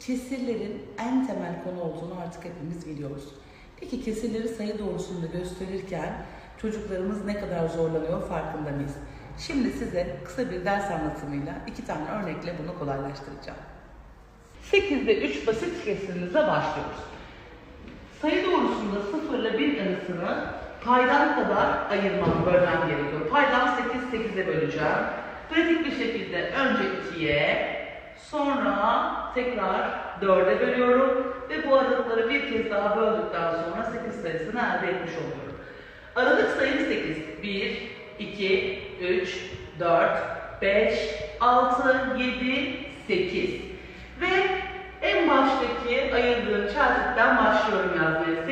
Kesirlerin en temel konu olduğunu artık hepimiz biliyoruz. Peki kesirleri sayı doğrusunda gösterirken çocuklarımız ne kadar zorlanıyor farkında mıyız? Şimdi size kısa bir ders anlatımıyla iki tane örnekle bunu kolaylaştıracağım. 8'de 3 basit kesirimizle başlıyoruz. Sayı doğrusunda 0 ile 1 arasını paydan kadar ayırmam, bölmem gerekiyor. Paydan 8, 8'e böleceğim. Pratik bir şekilde önce 2'ye, sonra tekrar 4'e bölüyorum ve bu aralıkları bir kez daha böldükten sonra 8 sayısını elde etmiş oluyorum. Aralık sayım 8. 1, 2, 3, 4, 5, 6, 7, 8. Ve en baştaki ayırdığım çarpıktan başlıyorum yazmaya.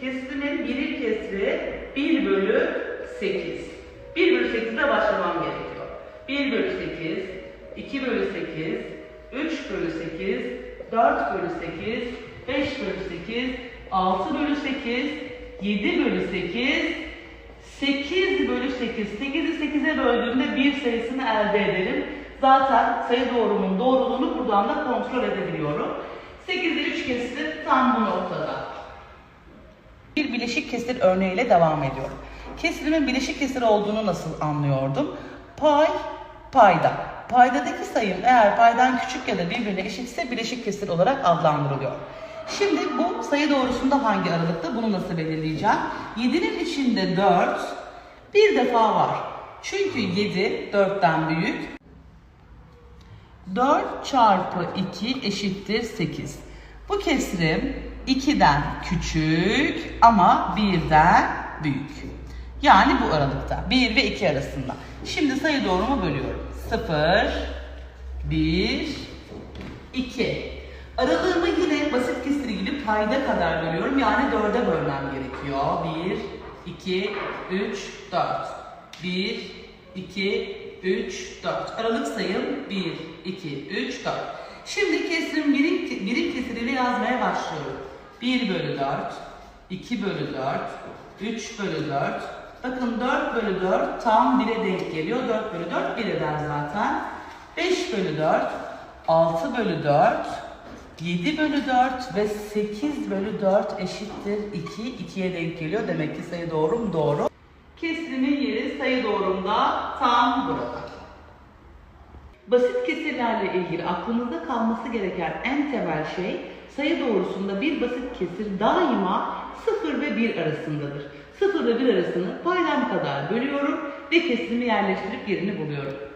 Kesrimin birim kesri 1 bölü 8. 1 bölü 8'de başlamam gerekiyor. 1 bölü 8, 2 bölü 8, 3 bölü 8, 4 bölü 8, 5 bölü 8, 6 bölü 8, 7 bölü 8, 8 bölü 8. 8'i 8'e böldüğümde bir sayısını elde ederim. Zaten sayı doğrumun doğruluğunu buradan da kontrol edebiliyorum. 8'de 3 kesir tam bu noktada. Bir bileşik kesir örneğiyle devam ediyorum. Kesirimin bileşik kesir olduğunu nasıl anlıyordum? Pay, payda. Paydadaki sayım eğer paydan küçük ya da birbirine eşitse bileşik kesir olarak adlandırılıyor. Şimdi bu sayı doğrusunda hangi aralıkta bunu nasıl belirleyeceğim? 7'nin içinde 4 bir defa var. Çünkü 7 4'ten büyük. 4 çarpı 2 eşittir 8. Bu kesirim 2'den küçük ama 1'den büyük. Yani bu aralıkta 1 ve 2 arasında. Şimdi sayı doğrumu bölüyorum. 0, 1, 2. Aralığımı yine basit kesiri gibi payda kadar bölüyorum. Yani 4'e bölmem gerekiyor. 1, 2, 3, 4. 1, 2, 3, 4. Aralık sayım 1, 2, 3, 4. Şimdi kesirim birim, birim kesiriyle yazmaya başlıyorum. 1 bölü 4, 2 bölü 4, 3 bölü 4. Bakın 4 bölü 4 tam 1'e denk geliyor. 4 bölü 4 1 eder zaten. 5 bölü 4, 6 bölü 4, 7 bölü 4 ve 8 bölü 4 eşittir 2. 2'ye denk geliyor. Demek ki sayı doğru mu? Doğru. Kesrimin yeri sayı doğrumda tam burada. Basit kesirlerle ilgili aklınızda kalması gereken en temel şey sayı doğrusunda bir basit kesir daima 0 ve 1 arasındadır. 0 ve 1 arasını paydan kadar bölüyorum ve kesrimi yerleştirip yerini buluyorum.